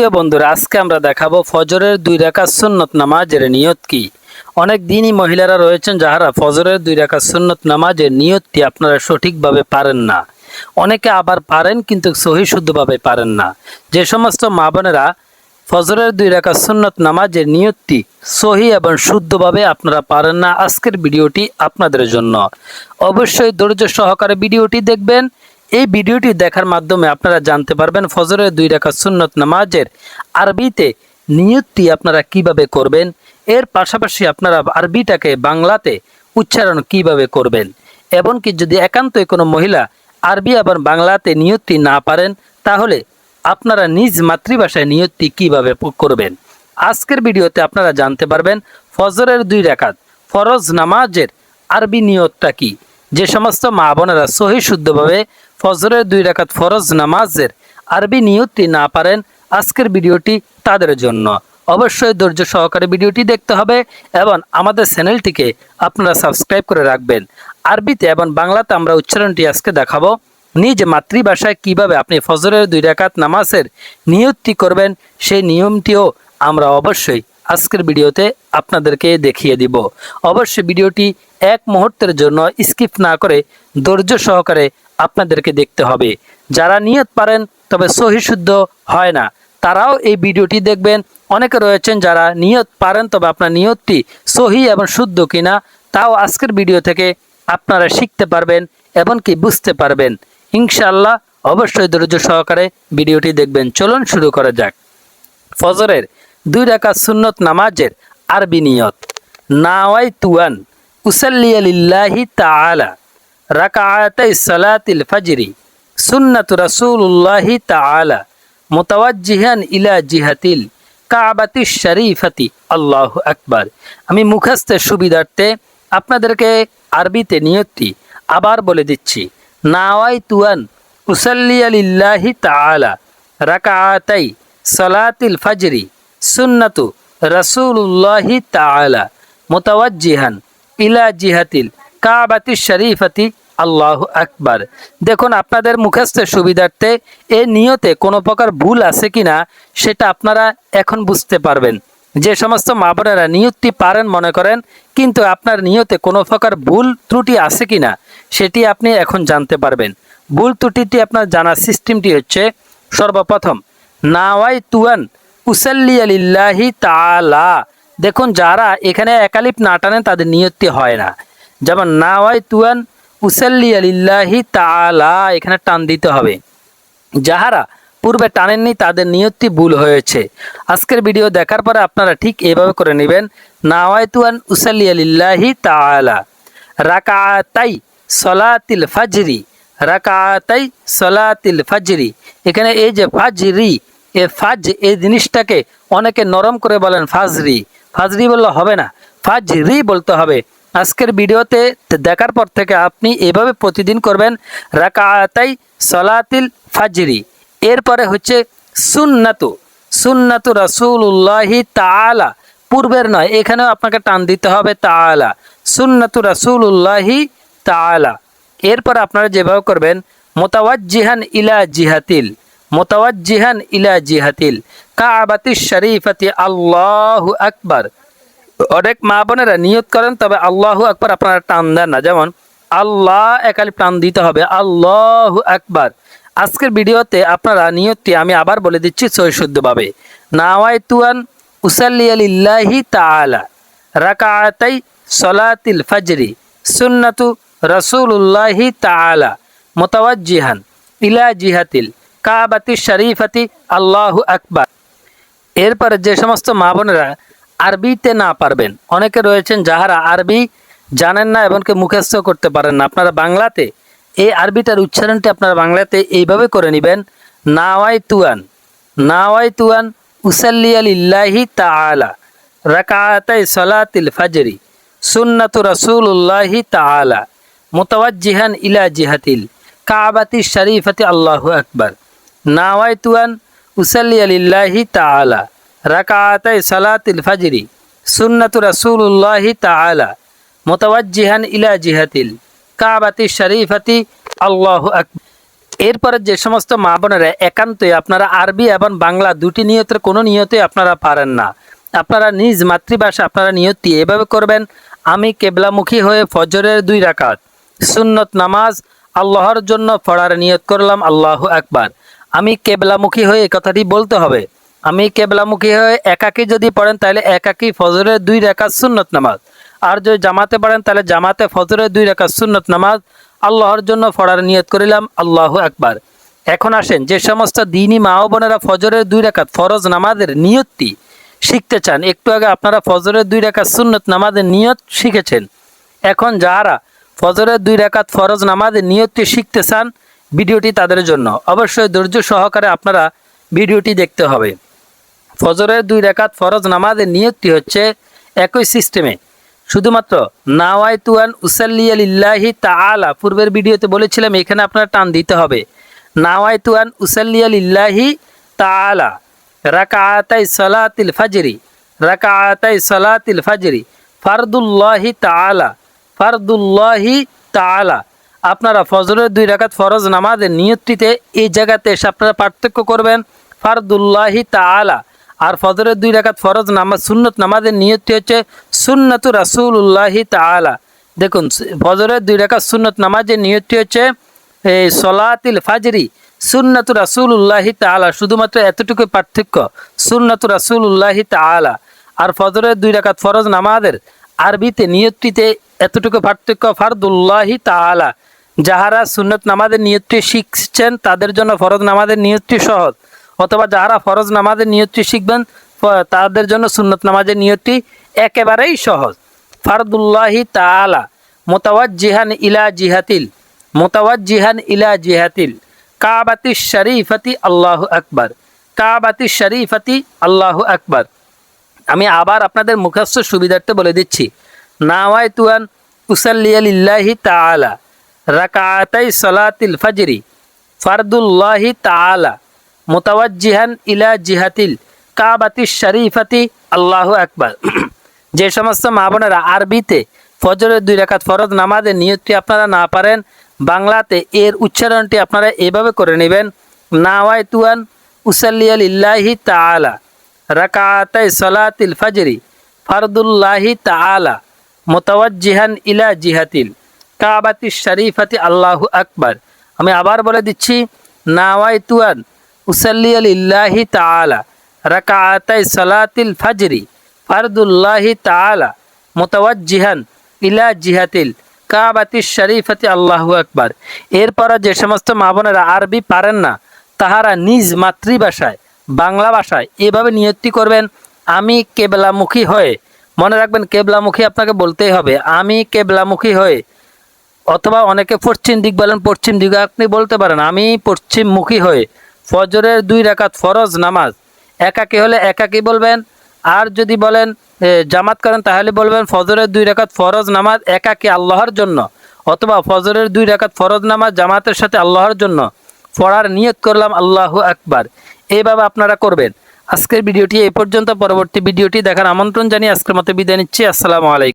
সুপ্রিয় বন্ধুরা, আজকে আমরা দেখাবো ফজরের দুই রাকাত সুন্নত নামাজের নিয়ত কি? অনেক দিনই মহিলারা রয়েছেন যাহারা ফজরের দুই রাকাত সুন্নত নামাজের নিয়তটি আপনারা সঠিকভাবে পারেন না। অনেকে আবার পারেন কিন্তু সহি শুদ্ধভাবে পারেন না। যে সমস্ত মা বোনেরা ফজরের দুই রাকাত সুন্নত নামাজের নিয়তটি সহি এবং শুদ্ধভাবে আপনারা পারেন না, আজকের ভিডিওটি আপনাদের জন্য। অবশ্যই ধৈর্য সহকারে ভিডিওটি দেখবেন। এই ভিডিওটি দেখার মাধ্যমে আপনারা জানতে পারবেন ফজরের দুই রাকাত সুন্নত নামাজের আরবিতে নিয়তটি আপনারা কীভাবে করবেন। এর পাশাপাশি আপনারা আরবিটাকে বাংলাতে উচ্চারণ কীভাবে করবেন। এমনকি যদি একান্তই কোনো মহিলা আরবি আবার বাংলাতে নিয়তটি না পারেন, তাহলে আপনারা নিজ মাতৃভাষায় নিয়তটি কীভাবে করবেন। আজকের ভিডিওতে আপনারা জানতে পারবেন ফজরের দুই রাকাত ফরজ নামাজের আরবি নিয়তটা কি। যে সমস্ত মা বোনেরা সহি শুদ্ধভাবে ফজরের দুই রাকাত ফরজ নামাজের আরবি নিয়তটি না পারেন, আজকের ভিডিওটি তাদের জন্য। অবশ্যই ধৈর্য সহকারে ভিডিওটি দেখতে হবে এবং আমাদের চ্যানেলটিকে আপনারা সাবস্ক্রাইব করে রাখবেন। আরবিতে এবং বাংলাতে আমরা উচ্চারণটি আজকে দেখাবো। নিজ মাতৃভাষায় কীভাবে আপনি ফজরের দুই রাকাত নামাজের নিয়তটি করবেন, সেই নিয়মটিও আমরা অবশ্যই আজকের ভিডিওতে আপনাদেরকে দেখিয়ে দিব। অবশ্যই ভিডিওটি এক মুহূর্তের জন্য স্কিপ না করে ধৈর্য সহকারে আপনাদেরকে দেখতে হবে। যারা নিয়ত পারেন, তবে সহি শুদ্ধ হয় না। তারাও এই ভিডিওটি দেখবেন। অনেকে রয়েছেন যারা নিয়ত পারেন, তবে আপনার নিয়তটি সহি এবং শুদ্ধ কিনা, তাও আজকের ভিডিও থেকে আপনারা শিখতে পারবেন এমনকি বুঝতে পারবেন। ইনশাআল্লাহ অবশ্যই ধৈর্য সহকারে ভিডিওটি দেখবেন। চলুন শুরু করা যাক। ফজরের দুই রাকাত সুন্নত নামাজের আরবি নিয়ত। নাওয়াই তুয়ান। সালাতিল ফাজরি কাবাতি আল্লাহু আমি মুখস্থের সুবিধার্থে আপনাদেরকে আরবিতে নিয়তটি আবার বলে দিচ্ছি। নাওয়াই তুয়ান রাকাআতাই সালাতিল ফাজরি সুন্নাতু রাসূলুল্লাহি তাআলা মুতাওয়াজ্জিহান ইলা জিহাতিল কাবাতি শরীফাতি, আল্লাহ আকবার। দেখুন, আপনাদের মুখস্থের সুবিধার্থে এ নিয়তে কোনো প্রকার ভুল আছে কিনা, সেটা আপনারা এখন বুঝতে পারবেন। যে সমস্ত মা বোনেরা নিয়তটি পারেন মনে করেন, কিন্তু আপনার নিয়তে কোনো প্রকার ভুল ত্রুটি আছে কিনা, সেটি আপনি এখন জানতে পারবেন। ভুল ত্রুটিটি আপনার জানার সিস্টেমটি হচ্ছে, সর্বপ্রথম নাওয়াই তুয়ান উসাল্লি আলিল্লাহি তালা দেখুন, যারা এখানে একালিপ না টানেন, তাদের নিয়তটি হয় না। যেমন, নাওয়াই তুয়ান উসাল্লি আলিল্লাহি তালা এখানে টান দিতে হবে। যাহারা পূর্বে টানেননি, তাদের নিয়তটি ভুল হয়েছে। আজকের ভিডিও দেখার পরে আপনারা ঠিক এভাবে করে নেবেন নাওয়াইতুয়ান উসাল্লি আলিল্লাহি তালা রাকাতাই সলাতিল ফাজরি, রাকাতাই সলাতিল ফাজরি। এখানে এই যে ফাজরি, এ ফাজ, এই জিনিসটাকে অনেকে নরম করে বলেন ফাজরি। ফাজরি বললে, হবে না। ফাজরি বলতে হবে। আজকের ভিডিওতে দেখার পর থেকে আপনি এভাবে প্রতিদিন করবেন রাকাতাই সলাতিল ফাজরি। এরপরে হচ্ছে সুন্নাতু। সুন্নাতু রাসূলুল্লাহি তাআলা। পূর্বের নয়, এখানেও আপনাকে টান দিতে হবে তাআলা। সুন্নাতু রাসূলুল্লাহি তাআলা। এরপর আপনারা যেভাবে করবেন, মোতাওয়াজ্জিহান ইলা জিহাতিল। মোতাওয়াজ্জিহান ইলা জিহাতিল। কাবাতি শরীফাতি আল্লাহু আকবার। অনেক মা বোনেরা নিয়ত করেন, তবে আল্লাহু আকবার আপনারা টান দেন না। যেমন, আল্লাহ একালি টান দিতে হবে, আল্লাহু আকবার। আজকের ভিডিওতে আপনারা নিয়তটি আমি আবার বলে দিচ্ছি সৈশুদ্ধভাবে নাওয়াই তুয়ান উসাল্লি আলিল্লাহি তাআলা। রাকাআতাই সলাতিল ফাজরি। সুন্নাতু রাসূলুল্লাহি তাআলা। মুতাওয়াজ্জিহান ইলা জিহাতিল। কাবাতি শরীফাতি আল্লাহু আকবার। এরপরে যে সমস্ত মা বোনেরা আরবিতে না পারবেন, অনেকে রয়েছেন যাহারা আরবি জানেন না এমনকি মুখস্থ করতে পারেন না। আপনারা বাংলাতে এই আরবিটার উচ্চারণটি আপনারা বাংলাতে এইভাবে করে নেবেন, নাওয়াই তুয়ান নাওয়াই তুয়ান উসাল্লি আলিল্লাহি তাআলা, রাকাতাই সলাতিল ফাজরি, সুন্নাতু রাসূলুল্লাহি তাআলা, মুতাওয়াজ্জিহান ইলা জিহাতিল, কাবাতি শরীফাতি আল্লাহু আকবার। নাওয়াই তুয়ান উসাল্লি আলিল্লাহি তাআলা। রাকাতাই সালাতিল ফাজরি। সুন্নাতু রাসূলুল্লাহি তাআলা। মুতাওয়াজ্জিহান ইলা জিহাতিল। কাবাতি শরীফাতি আল্লাহু আকবার। এরপরে যে সমস্ত মা বোনেরা একান্তই আপনারা আরবি এবং বাংলা দুটি নিয়তের কোনো নিয়তে আপনারা পারেন না। আপনারা নিজ মাতৃভাষা আপনারা নিয়তি এভাবে করবেন, আমি কেবলামুখী হয়ে ফজরের দুই রাকাত, সুন্নত নামাজ, আল্লাহর জন্য পড়ার নিয়ত করলাম, আল্লাহ আকবার। আমি কেবলামুখী হয়ে কথাটি বলতে হবে। আমি কেবলামুখী হয়ে একাকী যদি পড়েন, তাহলে একাকী ফজরের দুই রাকাত সুন্নত নামাজ। আর যদি জামাতে পড়েন, তাহলে জামাতে ফজরের দুই রাকাত সুন্নত নামাজ। আল্লাহর জন্য পড়ার নিয়ত করিলাম, আল্লাহ আকবার। এখন আসেন, যে সমস্ত দিনী মা বোনেরা ফজরের দুই রাকাত ফরজ নামাজের নিয়তটি শিখতে চান, একটু আগে আপনারা ফজরের দুই রাকাত সুন্নত নামাজের নিয়ত শিখেছেন। এখন যারা ফজরের দুই রাকাত ফরজ নামাজের নিয়তটি শিখতে চান ভিডিওটি তাদের জন্য। অবশ্যই ধৈর্য সহকারে আপনারা ভিডিওটি দেখতে হবে। ফজরের দুই রাকাত ফরজ নামাজের নিয়তটি হচ্ছে একই সিস্টেমে। শুধুমাত্র নাওয়াই তুয়ান উসাল্লিয়ালিল্লাহি তাআলা পূর্বের ভিডিওতে বলেছিলাম, এখানে আপনার টান দিতে হবে। নাওয়াই তুয়ান উসাল্লিয়ালিল্লাহি তাআলা। রাকাআতাই সালাতিল ফাজরি। রাকাআতাই সালাতিল ফাজরি। ফারদুল্লাহি তাআলা। ফারদুল্লাহি তাআলা। আপনারা ফজরের দুই রাকাত ফরজ নামাজের নিয়তটিতে এই জায়গাতে এসে আপনারা পার্থক্য করবেন, ফারদুল্লাহি তাআলা। আর ফজরের দুই রাকাত ফরজ নামাজ, সুন্নত নামাজের নিয়তটি হচ্ছে সুন্নতু রাসূলুল্লাহি তাআলা। দেখুন, ফজরের দুই রাকাত সুন্নত নামাজের নিয়তটি হচ্ছে এই সলাতিল ফাজরি, সুন্নাতু রাসূলুল্লাহি তাআলা। শুধুমাত্র এতটুকু পার্থক্য, সুন্নাতু রাসূলুল্লাহি তাআলা। আর ফজরের দুই রাকাত ফরজ নামাজের আরবিতে নিয়তটিতে এতটুকু পার্থক্য, ফারদুল্লাহি তাআলা। যাহারা সুন্নত নামাজের নিয়তটি শিখছেন, তাদের জন্য ফরজ নামাজের নিয়তটি সহজ। অথবা যাহারা ফরজ নামাজের নিয়তটি শিখবেন তাদের জন্য সুন্নত নামাজের নিয়তটি একেবারেই সহজ। ফারদুল্লাহি তাআলা, মোতাওয়াজ্জিহান ইলা জিহাতিল, মোতাওয়াজ্জিহান ইলা জিহাতিল, কাবাতি শরীফতি আল্লাহ আকবার, কাবাতি শরীফতি আল্লাহু আকবার। আমি আবার আপনাদের মুখস্থ সুবিধার্থে বলে দিচ্ছি। নাওয়াই তুয়ান উসাল্লিয়ালিল্লাহি তাআলা রাকাতাই সলাতিল ফজরি ফারদুল্লাহি তাআলা মুতাওয়াজ্জিহান ইলা জিহাতিল কাবাতি শরীফতি, আল্লাহু আকবার। যে সমস্ত মা বোনেরা আরবিতে ফজরের দুই রাকাত ফরজ নামাজের নিয়তটি আপনারা না পারেন, বাংলাতে এর উচ্চারণটি আপনারা এভাবে করে নেবেন নাওয়াই তুয়ান উসাল্লিয়ালিল্লাহি তাআলা রাকাতাই সলাতিল ফজরি ফারদুল্লাহি তাআলা মুতাওয়াজ্জিহান ইলা জিহাতিল। কাবাতি শরীফাতি আল্লাহু আকবার। আমি আবার বলে দিচ্ছি নাওয়াই তুয়ান উসাল্লিয়ালিল্লাহি তাআলা রাকাতাই সালাতিল ফজরি, ফারদুল্লাহি তাআলা, মুতাওয়াজ্জিহান ইলা জিহাতিল, কাবাতি শরীফাতি আল্লাহু আকবার। এরপর যে সমস্ত মা বোনেরা আরবি পারেন না, তাহারা নিজ মাতৃভাষায়, বাংলা ভাষায় এভাবে নিয়তি করবেন, আমি কেবলামুখী হয়ে। মনে রাখবেন, কেবলামুখী আপনাকে বলতেই হবে, আমি কেবলামুখী হয়ে অথবা অনেকে পশ্চিম দিক বলেন, পশ্চিম দিকে আপনি বলতে পারেন, আমি পশ্চিমমুখী হয়ে ফজরের দুই রাকাত ফরজ নামাজ। একাকি হলে একাকি বলবেন, আর যদি বলেন জামাত করেন, তাহলে বলবেন, ফজরের দুই রাকাত ফরজ নামাজ একাকি আল্লাহর জন্য। অথবা ফজরের দুই রাকাত ফরজ নামাজ জামাতের সাথে আল্লাহর জন্য। পড়ার নিয়ত করলাম, আল্লাহু আকবার। এইভাবে আপনারা করবেন। আজকের ভিডিওটি এই পর্যন্ত, পরবর্তী ভিডিওটি দেখার আমন্ত্রণ জানিয়ে আজকের মতো বিদায় নিচ্ছি। আসসালামু আলাইকুম।